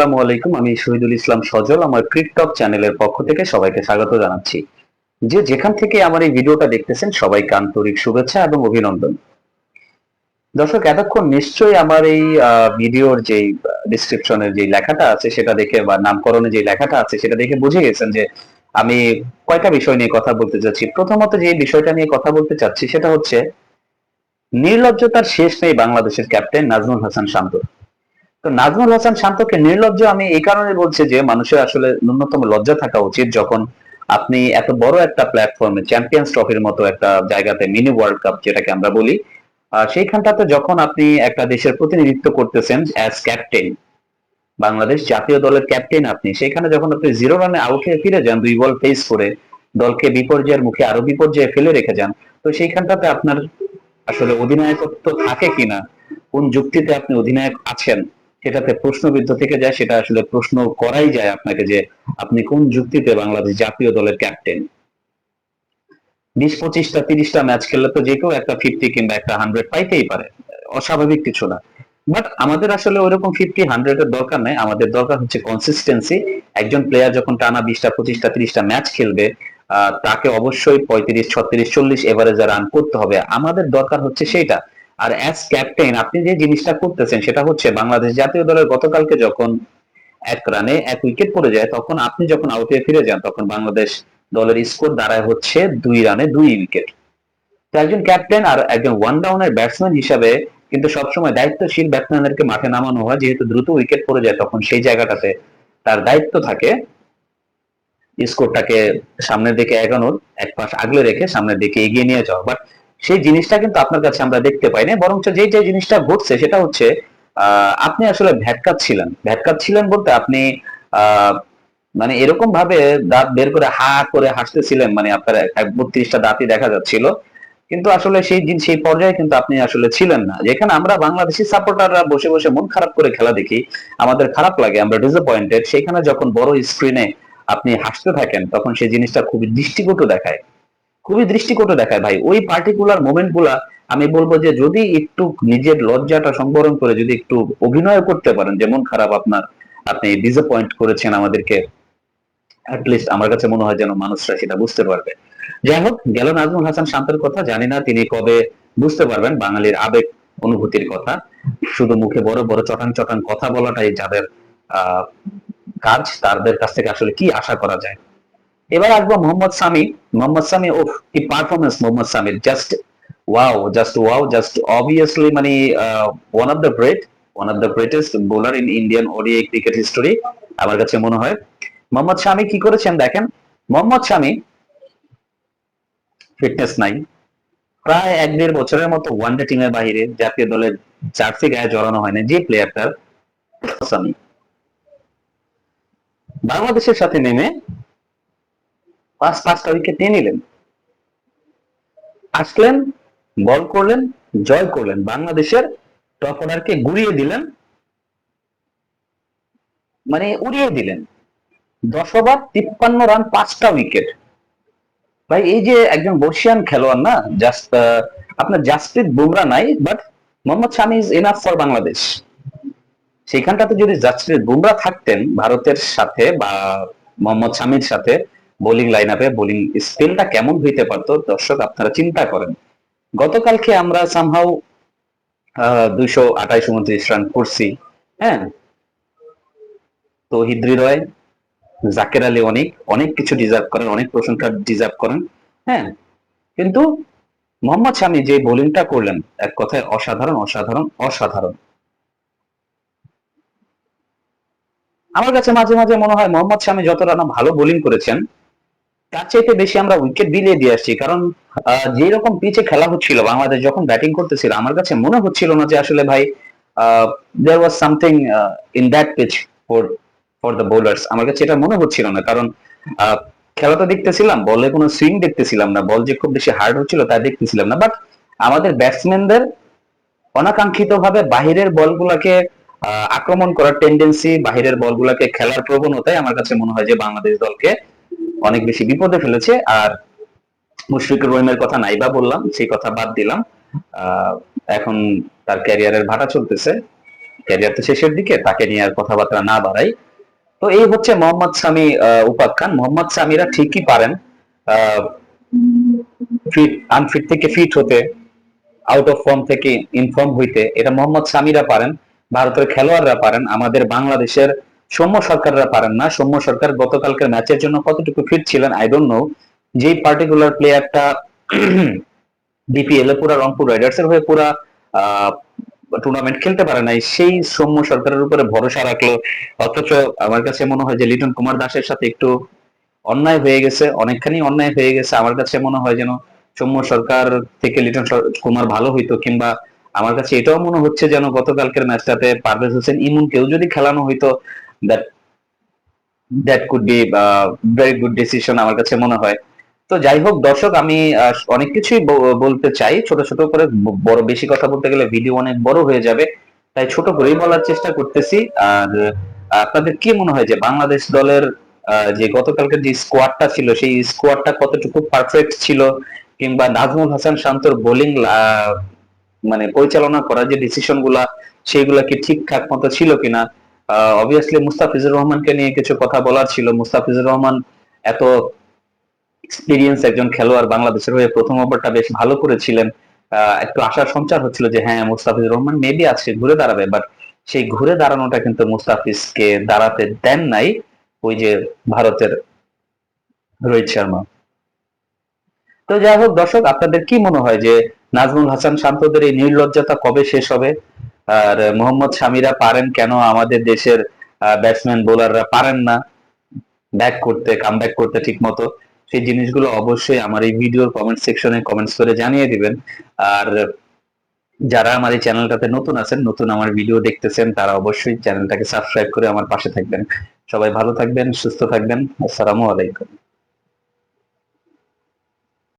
আসসালামু আলাইকুম, আমি শহীদুল ইসলাম সজল, আমার ক্রিকটক চ্যানেলের পক্ষ থেকে সবাইকে স্বাগত জানাচ্ছি। যে যেখান থেকে আমার এই ভিডিওটা দেখতেছেন আন্তরিক শুভেচ্ছা এবং অভিনন্দন। দর্শক, এতক্ষণ নিশ্চয়ই আমার এই ভিডিওর যে ডিসক্রিপশনের যে লেখাটা আছে, সেটা দেখে বা নামকরণে যে লেখাটা আছে, সেটা দেখে বুঝে গেছেন যে আমি কয়টা বিষয় নিয়ে কথা বলতে চাচ্ছি। প্রথমত যে বিষয়টা নিয়ে কথা বলতে চাচ্ছি, সেটা হচ্ছে, নির্লজ্জতার শেষ নেই বাংলাদেশের ক্যাপ্টেন নাজমুল হাসান শান্তর তো নাজমুল হাসান শান্তকে নির্লজ্জ আমি এই কারণে বলছি যে মানুষের আসলে ন্যূনতম লজ্জা থাকা উচিত যখন আপনি এত বড় একটা প্ল্যাটফর্মে চ্যাম্পিয়ন্স ট্রফির মতো একটা জায়গাতে মিনি ওয়ার্ল্ড কাপ যেটাকে আমরা বলি সেইখানটাতে যখন আপনি একটা দেশের প্রতিনিধিত্ব করতেছেন অ্যাজ ক্যাপ্টেন বাংলাদেশ জাতীয় দলের ক্যাপ্টেন আপনি, সেখানে যখন আপনি জিরো রানে আউট হয়ে ফিরে যান, দুই বল ফেস করে দলকে বিপর্যয়ের মুখে আরও বিপর্যয়ে ফেলে রেখে যান, তো সেইখানটাতে আপনার আসলে অধিনায়কত্ব থাকে কিনা, কোন যুক্তিতে আপনি অধিনায়ক আছেন সেটাতে প্রশ্নবিদ্ধ থেকে যায়, সেটা আসলে প্রশ্ন করাই যায় আপনাকে যে আপনি কোন যুক্তিতে বাংলাদেশ জাতীয় দলের ক্যাপ্টেন বিশ পঁচিশটা, তিরিশটা ম্যাচ খেললে তো যে কেউ একটা ফিফটি কিংবা একটা হান্ড্রেড পাইতেই পারে। অস্বাভাবিক কিছু না। বাট আমাদের আসলে ওইরকম ফিফটি হান্ড্রেড এর দরকার নেই। আমাদের দরকার হচ্ছে কনসিস্টেন্সি একজন প্লেয়ার যখন টানা বিশটা, পঁচিশটা, তিরিশটা ম্যাচ খেলবে তাকে অবশ্যই পঁয়ত্রিশ, ছত্রিশ, চল্লিশ এভারেজে রান করতে হবে। আমাদের দরকার হচ্ছে সেইটা। আর অ্যাজ ক্যাপ্টেন আপনি যে জিনিসটা করতেছেন সেটা হচ্ছে বাংলাদেশ জাতীয় দলের গতকালকে যখন এক রানে এক উইকেট পড়ে যায়, তখন আপনি যখন আউটে ফিরে যান, তখন বাংলাদেশ দলের স্কোর দাঁড়ায় হচ্ছে দুই রানে দুই উইকেট তো একজন ক্যাপ্টেন আর একজন ওয়ান ডাউনের ব্যাটসম্যান হিসাবে কিন্তু সবসময় দায়িত্বশীল ব্যাটসম্যানদেরকে মাঠে নামানো হয়। যেহেতু দ্রুত উইকেট পড়ে যায়, তখন সেই জায়গাটাতে তার দায়িত্ব থাকে। স্কোরটাকে সামনের দিকে এগানোর, এক পাশ আগলে রেখে সামনের দিকে এগিয়ে নিয়ে যাওয়া। বাট সেই জিনিসটা কিন্তু আপনার কাছে আমরা দেখতে পাই না বরঞ্চ যে যে জিনিসটা ঘটছে সেটা হচ্ছে আপনি আসলে ভ্যাটকাত ছিলেন। ভ্যাটকাত ছিলেন বলতে আপনি মানে এরকম ভাবে দাঁত বের করে হা করে হাসতেছিলেন মানে আপনার বত্রিশটা দাঁতই দেখা যাচ্ছিল। কিন্তু আসলে সেই দিন, সেই পর্যায়ে কিন্তু আপনি আসলে ছিলেন না। যেখানে আমরা বাংলাদেশি সাপোর্টাররা বসে বসে মন খারাপ করে খেলা দেখি, আমাদের খারাপ লাগে, আমরা ডিসঅ্যাপয়েন্টেড সেখানে যখন বড় স্ক্রিনে আপনি হাসতে থাকেন, তখন সেই জিনিসটা খুবই দৃষ্টিকটু দেখায়। খুবই দৃষ্টিকটু দেখায় ভাই। ওই পার্টিকুলার মোমেন্টগুলা আমি বলব যে, যদি একটু নিজের লজ্জাটা সংবরণ করে যদি একটু অভিনয় করতে পারেন যেমন খারাপ আপনার, আপনি ডিসঅ্যাপয়েন্ট করেছেন আমাদেরকে লিস্ট আমার কাছে মনে হয় যেন মানুষরা সেটা বুঝতে পারবে। যাই হোক, গেল নাজমুল হাসান শান্তের কথা, জানি না তিনি কবে বুঝতে পারবেন, বাঙালির আবেগ অনুভূতির কথা। শুধু মুখে বড় বড় চটাং চটাং কথা বলাটাই যাদের কাজ, তাদের কাছ থেকে আসলে কি আশা করা যায়? এবার আসব মোহাম্মদ সামি মোহাম্মদ সামি ও কি performance Mohammad Samir just wow just wow just obviously মানে one of the great one of the greatest bowler in Indian ODI cricket history আমার কাছে মনে হয়। মোহাম্মদ শামি কি করেছেন দেখেন? মোহাম্মদ শামি ফিটনেস নাই। প্রায় এক দেড় বছরের মতো ওয়ানডে টিমের বাইরে জাতীয় দলের জার্সি গায়ে জড়ানো হয়নি, যে প্লেয়ারটার সামি বাংলাদেশের সাথে নেমে পাঁচ পাঁচটা উইকেট নিয়ে নিলেন। আসলেন, বল করলেন, জয় করলেন। বাংলাদেশের টপ অর্ডারকে গুড়িয়ে দিলেন মানে উড়িয়ে দিলেন। দশ ওভার তিপ্পান্ন রান পাঁচটা উইকেট ভাই, এই যে একজন বর্ষিয়ান খেলোয়াড় না জাস্ট আপনার জাসপ্রীত বুমরা নাই but Mohammad Shami is enough for Bangladesh. সেখানটাতে যদি জাসপ্রীত বুমরা থাকতেন, ভারতের সাথে বা মোহাম্মদ শামির সাথে বোলিং লাইন আপে বোলিং স্কিলটা কেমন হইতে পারতো? দর্শক, আপনারা চিন্তা করেন। গতকালকে আমরা সামহাউ দুইশো আঠাইশ উনত্রিশ রান করছি হ্যাঁ? তো হৃদয়, জাকের আলী অনেক অনেক কিছু ডিজার্ভ করেন, অনেক প্রশংসা ডিজার্ভ করেন হ্যাঁ? কিন্তু মোহাম্মদ শামি যে বোলিংটা করলেন, এক কথায় অসাধারণ অসাধারণ অসাধারণ। আমার কাছে মাঝে মাঝে মনে হয় মোহাম্মদ শামি যতটা না ভালো বোলিং করেছেন তার চাইতে বেশি আমরা উইকেট বিলিয়ে দিয়ে আসছি। কারণ যে রকম পিচে খেলা হচ্ছিল, বাংলাদেশ যখন ব্যাটিং করতেছিল, আমার কাছে মনে হচ্ছিল না যে আসলে ভাই there was something in that pitch for for the bowlers আমার কাছে এটা মনে হচ্ছিল না। কারণ খেলা তো দেখতেছিলাম, বলে কোনো সুইং দেখতেছিলাম না। বল যে খুব বেশি হার্ড হচ্ছিল তা দেখতেছিলাম না। বাট আমাদের ব্যাটসম্যানদের অনাকাঙ্ক্ষিত ভাবে বাহিরের বলগুলাকে আক্রমণ করার টেন্ডেন্সি বাহিরের বলগুলাকে খেলার প্রবণতায় আমার কাছে মনে হয় যে বাংলাদেশ দলকে অনেক বেশি বিপদে ফেলেছে। আর মুশফিকুর রহিমের কথা নাইবা বললাম, সেই কথা বাদ দিলাম। এখন তার ক্যারিয়ারের ভাটা চলতেছে। ক্যারিয়ার তো শেষের দিকে, তাকে নিয়ে আর কথাবার্তা না বাড়াই। তো এই হচ্ছে মোহাম্মদ সামি উপাখ্যান। মোহাম্মদ সামিরা ঠিকই পারেন ফিট আনফিট থেকে ফিট হতে আউট অফ ফর্ম থেকে ইনফর্ম হইতে। এটা মোহাম্মদ সামিরা পারেন, ভারতের খেলোয়াড়রা পারেন। আমাদের বাংলাদেশের সৌম্য সরকাররা পারেন না। সৌম্য সরকার গতকালকের ম্যাচের জন্য কতটুকু ফিট ছিলেন আই ডোন্ট নো যেই পার্টিকুলার প্লেয়ারটা বিপিএল এ পুরা রংপুর রাইডার্স এর হয়ে পুরা টুর্নামেন্ট খেলতে পারে নাই, সেই সৌম্য সরকারের উপরে ভরসা রাখল। অথচ আমার কাছে মনে হয় যে লিটন কুমার দাসের সাথে একটু অন্যায় হয়ে গেছে, অনেকখানি অন্যায় হয়ে গেছে। আমার কাছে মনে হয় যেন সৌম্য সরকার থেকে লিটন কুমার ভালো হইতো, কিংবা আমার কাছে এটাও মনে হচ্ছে যেন গতকালকের ম্যাচটাতে পারভেজ হোসেন ইমুন কেউ যদি খেলানো হইতো that that could be very good decision আমার কাছে মনে হয়। তো যাই হোক, দর্শক, আমি অনেক কিছুই বলতে চাই। ছোট ছোট করে বড়, বেশি কথা বলতে গেলে ভিডিও অনেক বড় হয়ে যাবে। তাই ছোট করেই বলার চেষ্টা করতেছি। আর আপনাদের কি মনে হয় যে বাংলাদেশ দলের যে গতকালকের যে স্কোয়াডটা ছিল, সেই স্কোয়াডটা কতটুকু পারফেক্ট ছিল? কিংবা নাজমুল হাসান শান্তর বোলিং মানে পরিচালনা করার যে ডিসিশনগুলা, সেইগুলা কি ঠিকঠাক মতো ছিল কিনা? অবভিয়াসলি মুস্তাফিজুর রহমানকে নিয়ে কিছু কথা বলার ছিল। মুস্তাফিজুর রহমান এত এক্সপিরিয়েন্স একজন খেলোয়াড় বাংলাদেশের হয়ে প্রথম ওভারটা বেশ ভালো করেছিলেন। একটু আশার সঞ্চার হচ্ছিল যে হ্যাঁ মুস্তাফিজুর রহমান মেবি আজকে ঘুরে দাঁড়াবে বাট সেই ঘুরে দাঁড়ানোটা কিন্তু মুস্তাফিজকে দাঁড়াতে দেন নাই ওই যে ভারতের রোহিত শর্মা। তো যাই হোক দর্শক, আপনাদের কি মনে হয় যে নাজমুল হাসান শান্তদের এই নির্লজ্জতা কবে শেষ হবে? আর মোহাম্মদ শামিরা পারেন কেন? আমাদের দেশের ব্যাটসম্যান বোলাররা পারেন না। ব্যাক করতে কাম ব্যাক করতে ঠিক মতো সেই জিনিসগুলো অবশ্যই আমার এই ভিডিওর কমেন্ট সেকশনে কমেন্টস করে জানিয়ে দিবেন। আর যারা আমার এই চ্যানেলটাতে নতুন আছেন, নতুন আমার ভিডিও দেখতেছেন, তারা অবশ্যই চ্যানেলটাকে সাবস্ক্রাইব করে আমার পাশে থাকবেন। সবাই ভালো থাকবেন, সুস্থ থাকবেন। আসসালামু আলাইকুম।